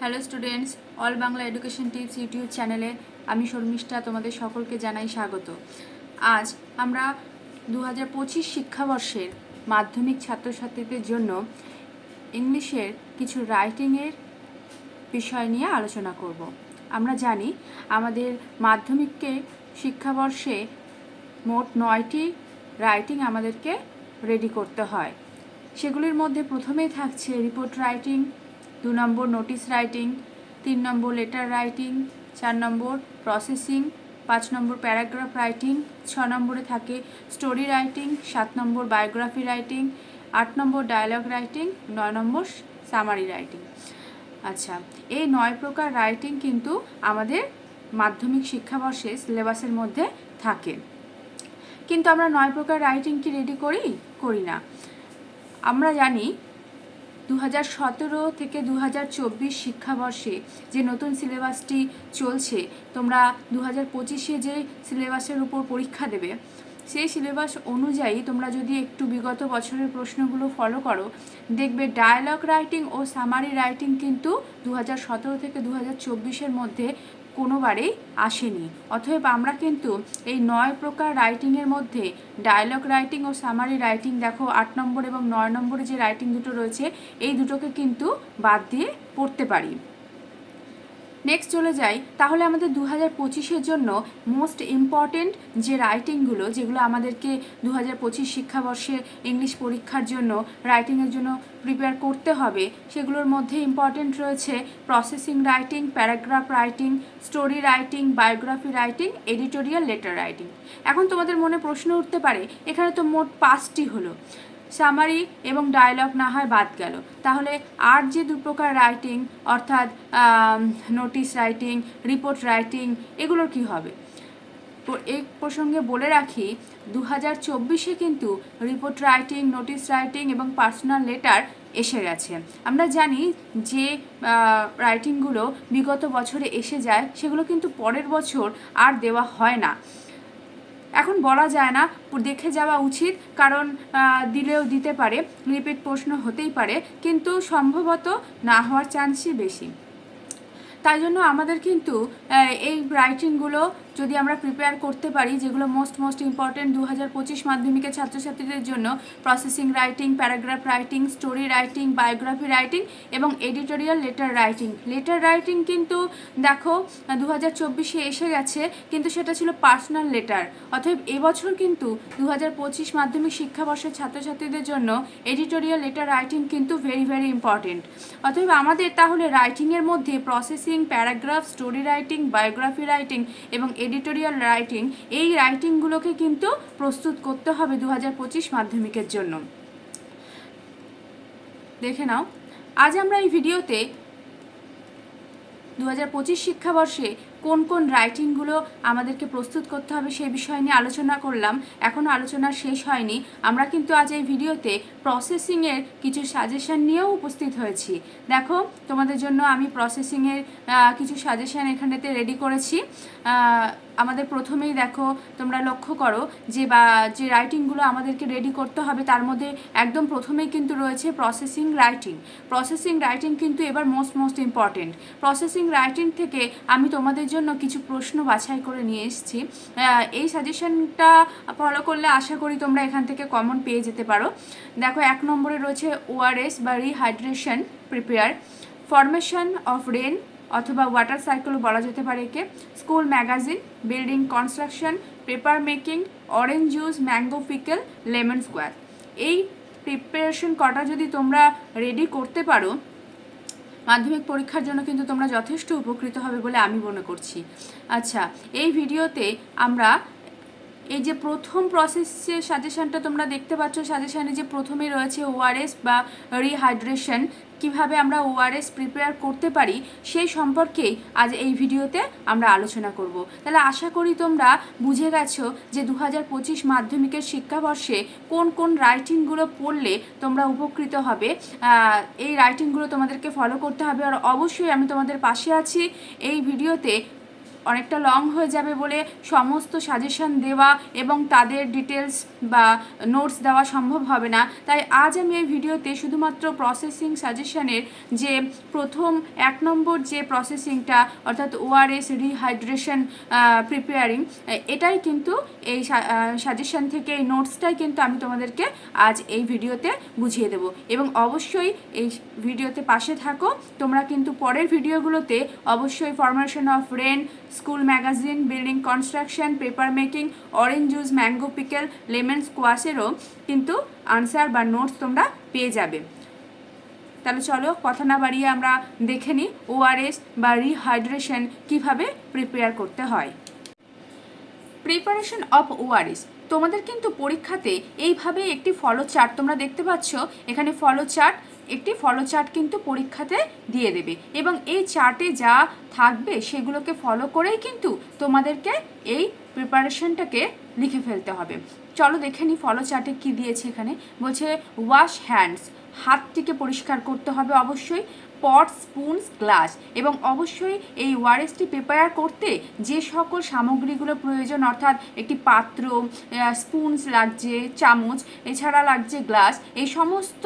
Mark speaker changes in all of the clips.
Speaker 1: Hello students, all Bangla education tips YouTube চ্যানেলে আমি শর্মিষ্ঠা তোমাদের সকলকে জানাই স্বাগত। আজ আমরা দু হাজার পঁচিশ শিক্ষাবর্ষের মাধ্যমিক ছাত্রছাত্রীদের জন্য ইংলিশের কিছু রাইটিংয়ের বিষয় নিয়ে আলোচনা করব। আমরা জানি আমাদের মাধ্যমিককে শিক্ষাবর্ষে মোট নয়টি রাইটিং আমাদেরকে রেডি করতে হয়। সেগুলির মধ্যে প্রথমেই থাকছে রিপোর্ট রাইটিং দু নম্বর নোটিশ রাইটিং, তিন নম্বর লেটার রাইটিং, চার নম্বর প্রসেসিং, পাঁচ নম্বর প্যারাগ্রাফ রাইটিং, ছ নম্বরে থাকে স্টোরি রাইটিং, সাত নম্বর বায়োগ্রাফি রাইটিং, আট নম্বর ডায়ালগ রাইটিং, নয় নম্বর সামারি রাইটিং। আচ্ছা এই নয় প্রকার রাইটিং কিন্তু আমাদের মাধ্যমিক শিক্ষাবর্ষে সিলেবাসের মধ্যে থাকে। কিন্তু আমরা নয় প্রকার রাইটিং কি রেডি করি? করি না। আমরা জানি দু হাজার সতেরো থেকে দু হাজার চব্বিশ শিক্ষাবর্ষে যে নতুন সিলেবাসটি চলছে, তোমরা দু হাজার পঁচিশে যে সিলেবাসের উপর পরীক্ষা দেবে সেই সিলেবাস অনুযায়ী তোমরা যদি একটু বিগত বছরের প্রশ্নগুলো ফলো করো, দেখবে ডায়ালগ রাইটিং ও সামারি রাইটিং কিন্তু দু থেকে দু হাজার মধ্যে কোনোবারেই আসেনি। অতএব আমরা কিন্তু এই নয় প্রকার রাইটিংয়ের মধ্যে ডায়ালগ রাইটিং ও সামারি রাইটিং দেখো, আট নম্বর এবং নয় নম্বরে যে রাইটিং দুটো রয়েছে, এই দুটোকে কিন্তু বাদ দিয়ে পড়তে পারি। নেক্সট চলে যাই। তাহলে আমাদের দু হাজার পঁচিশের জন্য মোস্ট ইম্পর্টেন্ট যে রাইটিংগুলো যেগুলো আমাদেরকে দু হাজার পঁচিশ শিক্ষাবর্ষে ইংলিশ পরীক্ষার জন্য রাইটিংয়ের জন্য প্রিপেয়ার করতে হবে, সেগুলোর মধ্যে ইম্পর্টেন্ট রয়েছে processing writing paragraph writing story writing biography writing editorial letter writing এখন তোমাদের মনে প্রশ্ন উঠতে পারে, এখানে তো মোট পাঁচটি হলো। সামারি এবং ডায়লগ না হয় বাদ গেল। তাহলে আর যে দু প্রকার রাইটিং অর্থাৎ নোটিশ রাইটিং রিপোর্ট রাইটিং এগুলোর কি হবে? এই প্রসঙ্গে বলে রাখি দু হাজার চব্বিশে কিন্তু রিপোর্ট রাইটিং নোটিশ রাইটিং এবং পার্সোনাল লেটার এসে গেছে। আমরা জানি যে রাইটিংগুলো বিগত বছরে এসে যায়, সেগুলো কিন্তু পরের বছর আর দেওয়া হয় না। এখন বলা যায় না, দেখে যাওয়া উচিত, কারণ দিলেও দিতে পারে রিপিট প্রশ্ন হতেই পারে, কিন্তু সম্ভবত না হওয়ার চান্সই বেশি। তাই জন্য আমাদের কিন্তু এই রাইটিংগুলো যদি আমরা প্রিপেয়ার করতে পারি, যেগুলো মোস্ট মোস্ট ইম্পর্টেন্ট দু হাজার পঁচিশ মাধ্যমিকের ছাত্রছাত্রীদের জন্য processing writing paragraph writing story writing biography writing এবং editorial letter writing letter writing কিন্তু দেখো দু হাজার চব্বিশে এসে গেছে, কিন্তু সেটা ছিল পার্সোনাল লেটার অতএব এবছর কিন্তু দু হাজার পঁচিশ মাধ্যমিক শিক্ষাবর্ষের ছাত্রছাত্রীদের জন্য এডিটোরিয়াল লেটার রাইটিং কিন্তু ভেরি ভেরি ইম্পর্টেন্ট অতএব আমাদের তাহলে রাইটিংয়ের মধ্যে processing paragraph story writing biography writing এবং এডিটোরিয়াল রাইটিং এই রাইটিংগুলোকে কিন্তু প্রস্তুত করতে হবে দু হাজার পঁচিশ মাধ্যমিকের জন্য। দেখে নাও, আজ আমরা এই ভিডিওতে দু হাজার পঁচিশ শিক্ষাবর্ষে কোন কোন রাইটিংগুলো আমাদেরকে প্রস্তুত করতে হবে সেই বিষয় নিয়ে আলোচনা করলাম। এখনও আলোচনা শেষ হয়নি। আমরা কিন্তু আজ এই ভিডিওতে প্রসেসিংয়ের কিছু সাজেশান নিয়েও উপস্থিত হয়েছি। দেখো, তোমাদের জন্য আমি প্রসেসিংয়ের কিছু সাজেশান এখানেতে রেডি করেছি। আমাদের প্রথমেই দেখো, তোমরা লক্ষ্য করো যে বা, যে রাইটিংগুলো আমাদেরকে রেডি করতে হবে, তার মধ্যে একদম প্রথমেই কিন্তু রয়েছে প্রসেসিং রাইটিং প্রসেসিং রাইটিং কিন্তু এবার most most important processing writing থেকে আমি তোমাদের জন্য কিছু প্রশ্ন বাছাই করে নিয়ে এসেছি। এই সাজেশনটা ফলো করলে আশা করি তোমরা এখান থেকে কমন পেয়ে যেতে পারো। দেখো, এক নম্বরে রয়েছে ওআরএস বা rehydration prepare formation of rain অথবা ওয়াটার সাইকেলও বলা যেতে পারে একে। School magazine building construction paper making orange juice mango pickle lemon square এই প্রিপারেশন কটা যদি তোমরা রেডি করতে পারো মাধ্যমিক পরীক্ষার জন্য কিন্তু তোমরা যথেষ্ট উপকৃত হবে বলে আমি মনে করছি। আচ্ছা এই ভিডিওতে আমরা এই যে প্রথম প্রসেসের সাজেশনটা তোমরা দেখতে পাচ্ছ সাজেশনে যে প্রথমে রয়েছে ওআরএস বা রিহাইড্রেশন কীভাবে আমরা ওআরএস প্রিপেয়ার করতে পারি, সেই সম্পর্কেই আজ এই ভিডিওতে আমরা আলোচনা করব। তাহলে আশা করি তোমরা বুঝে গেছো যে দু হাজার পঁচিশ মাধ্যমিকের শিক্ষাবর্ষে কোন কোন রাইটিংগুলো পড়লে তোমরা উপকৃত হবে। এই রাইটিংগুলো তোমাদেরকে ফলো করতে হবে, আর অবশ্যই আমি তোমাদের পাশে আছি। এই ভিডিওতে অনেকটা লং হয়ে যাবে বলে সমস্ত সাজেশন দেওয়া এবং তাদের ডিটেলস বা নোটস দেওয়া সম্ভব হবে না। তাই আজ আমি এই ভিডিওতে শুধুমাত্র প্রসেসিং সাজেশনের যে প্রথম এক নম্বর যে প্রসেসিংটা অর্থাৎ ওআরএস রিহাইড্রেশন প্রিপেয়ারিং এটাই কিন্তু এই সাজেশন থেকে এই নোটসটাই কিন্তু আমি তোমাদেরকে আজ এই ভিডিওতে বুঝিয়ে দেব। এবং অবশ্যই এই ভিডিওতে পাশে থাকো। তোমরা কিন্তু পরের ভিডিওগুলোতে অবশ্যই formation of rain school magazine, building construction, paper making, orange juice, mango pickle, lemon স্কোয়াশেরও কিন্তু আনসার বা নোটস তোমরা পেয়ে যাবে। তাহলে চলো কথা না বাড়িয়ে আমরা দেখে নিই ওআরএস বা রিহাইড্রেশন কীভাবে প্রিপেয়ার করতে হয়। প্রিপারেশন অফ ওআরএস তোমাদের কিন্তু পরীক্ষাতে এইভাবে একটি ফলো চার্ট তোমরা দেখতে পাচ্ছ। এখানে ফলো চার্ট একটি ফলো চার্ট কিন্তু পরীক্ষাতে দিয়ে দেবে। এবং এই চার্টে যা থাকবে সেগুলোকে ফলো করেই কিন্তু তোমাদেরকে এই প্রিপারেশনটাকে লিখে ফেলতে হবে। চলো দেখে নিই ফলো চার্টে কী দিয়েছে এখানে। বলছে ওয়াশ হ্যান্ডস হাতটিকে পরিষ্কার করতে হবে অবশ্যই। পট, স্পুনস, গ্লাস এবং অবশ্যই এই ওয়ারেসটি প্রিপেয়ার করতে যে সকল সামগ্রীগুলো প্রয়োজন, অর্থাৎ একটি পাত্র স্পুনস লাগছে, চামচ, এছাড়া লাগছে গ্লাস, এই সমস্ত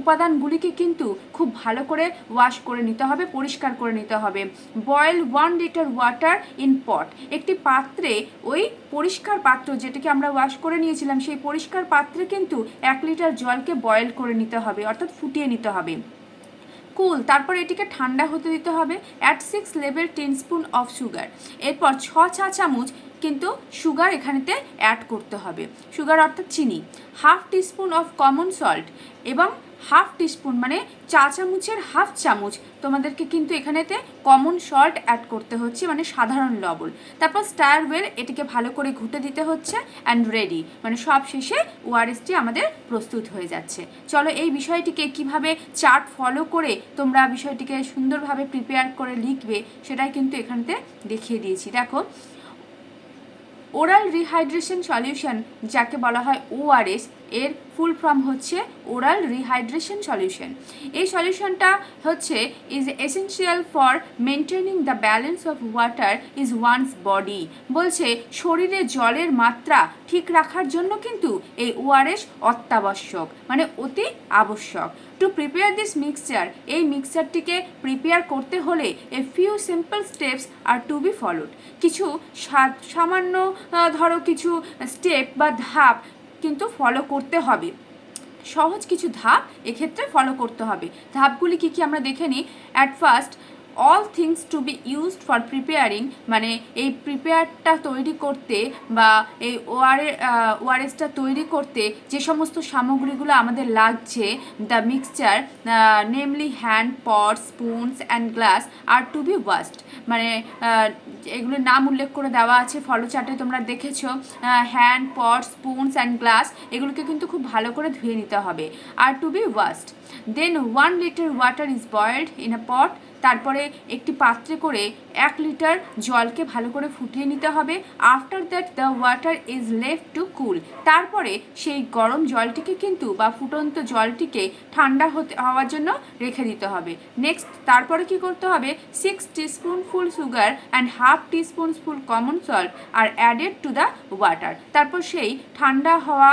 Speaker 1: উপাদানগুলিকে কিন্তু খুব ভালো করে ওয়াশ করে নিতে হবে, পরিষ্কার করে নিতে হবে। Boil one litre water in pot. একটি পাত্রে ওই পরিষ্কার পাত্র যেটাকে আমরা ওয়াশ করে নিয়েছিলাম, সেই পরিষ্কার পাত্রে কিন্তু এক লিটার জলকে বয়েল করে নিতে হবে, অর্থাৎ ফুটিয়ে নিতে হবে। কুল, তারপর এটিকে ঠান্ডা হতে দিতে হবে। At six level ten spoon of sugar এরপর ছ চা চামচ কিন্তু সুগার এখানেতে অ্যাড করতে হবে। সুগার অর্থাৎ চিনি। Half teaspoon of common salt এবং হাফ টিস্পুন মানে চা চামচের হাফ চামচ তোমাদেরকে কিন্তু এখানেতে কমন সল্ট অ্যাড করতে হচ্ছে মানে সাধারণ লবণ। তারপর স্টার ওয়েল এটিকে ভালো করে ঘুটে দিতে হচ্ছে অ্যান্ড রেডি মানে সব শেষে ওআরএসটি আমাদের প্রস্তুত হয়ে যাচ্ছে। চলো এই বিষয়টিকে কীভাবে চার্ট ফলো করে তোমরা বিষয়টিকে সুন্দরভাবে প্রিপেয়ার করে লিখবে সেটাই কিন্তু এখানেতে দেখিয়ে দিয়েছি। দেখো ওরাল রিহাইড্রেশন সলিউশন যাকে বলা হয় ওআরএস এর ফুল ফর্ম হচ্ছে ওরাল রিহাইড্রেশন সলিউশন এই সলিউশনটা হচ্ছে is essential for maintaining the balance of water is one's body বলছে শরীরে জলের মাত্রা ঠিক রাখার জন্য কিন্তু এই ওআরএস অত্যাবশ্যক মানে অতি আবশ্যক। টু প্রিপেয়ার দিস মিক্সচার এই মিক্সচারটিকে প্রিপেয়ার করতে হলে a few simple steps are to be followed কিছু সামান্য ধরো কিছু স্টেপ বা ধাপ কিন্তু ফলো করতে হবে। সহজ কিছু ধাপ এক্ষেত্রে ফলো করতে হবে। ধাপগুলি কী কী আমরা দেখে নিই? At first all things to be used for preparing মানে এই প্রিপেয়ারটা তৈরি করতে বা এই ওয়ারে ওআরএসটা তৈরি করতে যে সমস্ত সামগ্রীগুলো আমাদের লাগছে the mixture namely hand pot spoons and glass are to be washed মানে এগুলোর নাম উল্লেখ করে দেওয়া আছে ফলো চার্টে তোমরা দেখেছ hand pot spoons and glass এগুলোকে কিন্তু খুব ভালো করে ধুয়ে নিতে হবে। Are to be washed then one litre water is boiled in a pot তারপরে একটি পাত্রে করে এক লিটার জলকে ভালো করে ফুটিয়ে নিতে হবে। After that the water is left to cool তারপরে সেই গরম জলটিকে কিন্তু বা ফুটন্ত জলটিকে ঠান্ডা হতে, হওয়ার জন্য রেখে দিতে হবে। নেক্সট তারপরে কি করতে হবে? Six teaspoon full sugar and half teaspoon full common salt are added to the water তারপর সেই ঠান্ডা হওয়া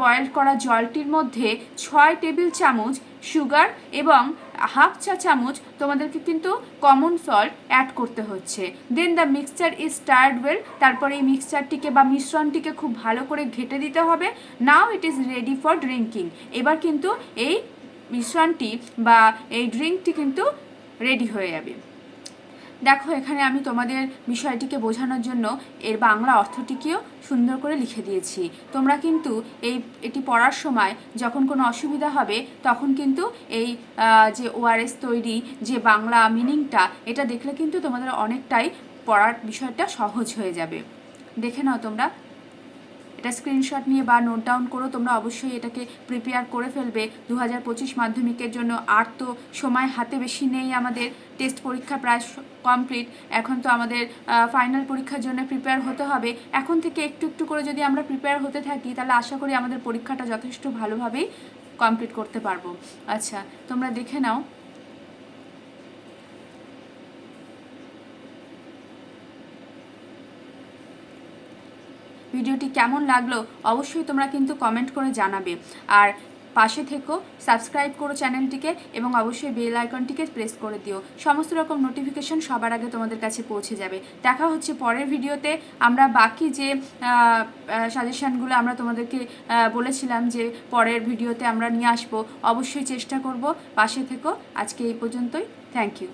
Speaker 1: বয়েল করা জলটির মধ্যে ছয় টেবিল চামচ সুগার এবং হাফ চা চামচ তোমাদেরকে কিন্তু কমন সল্ট অ্যাড করতে হচ্ছে। Then the mixture is stirred well তারপরে এই মিক্সচারটিকে বা মিশ্রণটিকে খুব ভালো করে ঘেটে দিতে হবে। Now it is ready for drinking এবার কিন্তু এই মিশ্রণটি বা এই ড্রিঙ্কটি কিন্তু রেডি হয়ে যাবে। দেখো, এখানে আমি তোমাদের বিষয়টিকে বোঝানোর জন্য এর বাংলা অর্থটিকেও সুন্দর করে লিখে দিয়েছি। তোমরা কিন্তু এই, এটি পড়ার সময় যখন কোনো অসুবিধা হবে, তখন কিন্তু এই যে ওআরএস তৈরি, যে বাংলা মিনিংটা, এটা দেখলে কিন্তু তোমাদের অনেকটাই পড়ার বিষয়টা সহজ হয়ে যাবে। দেখে নাও তোমরা এটা স্ক্রিনশট নিয়ে বা নোট ডাউন করো তোমরা অবশ্যই এটাকে প্রিপেয়ার করে ফেলবে। দু হাজার পঁচিশ মাধ্যমিকের জন্য আর তো সময় হাতে বেশি নেই আমাদের। টেস্ট পরীক্ষা প্রায় কমপ্লিট এখন তো আমাদের ফাইনাল পরীক্ষার জন্য প্রিপেয়ার হতে হবে। এখন থেকে একটু একটু করে যদি আমরা প্রিপেয়ার হতে থাকি, তাহলে আশা করি আমাদের পরীক্ষাটা যথেষ্ট ভালোভাবেই কমপ্লিট করতে পারব। আচ্ছা তোমরা দেখে নাও। ভিডিওটি কেমন লাগল অবশ্যই তোমরা কিন্তু কমেন্ট করে জানাবে। আর পাশে থেকো সাবস্ক্রাইব করো চ্যানেলটিকে এবং অবশ্যই বেল আইকনটিকে প্রেস করে দিও। সমস্ত রকম নোটিফিকেশন সবার আগে তোমাদের কাছে পৌঁছে যাবে। দেখা হচ্ছে পরের ভিডিওতে। আমরা বাকি যে সাজেশানগুলো আমরা তোমাদেরকে বলেছিলাম যে পরের ভিডিওতে আমরা নিয়ে আসব, অবশ্যই চেষ্টা করব। পাশে থেকো। আজকে এই পর্যন্তই। Thank you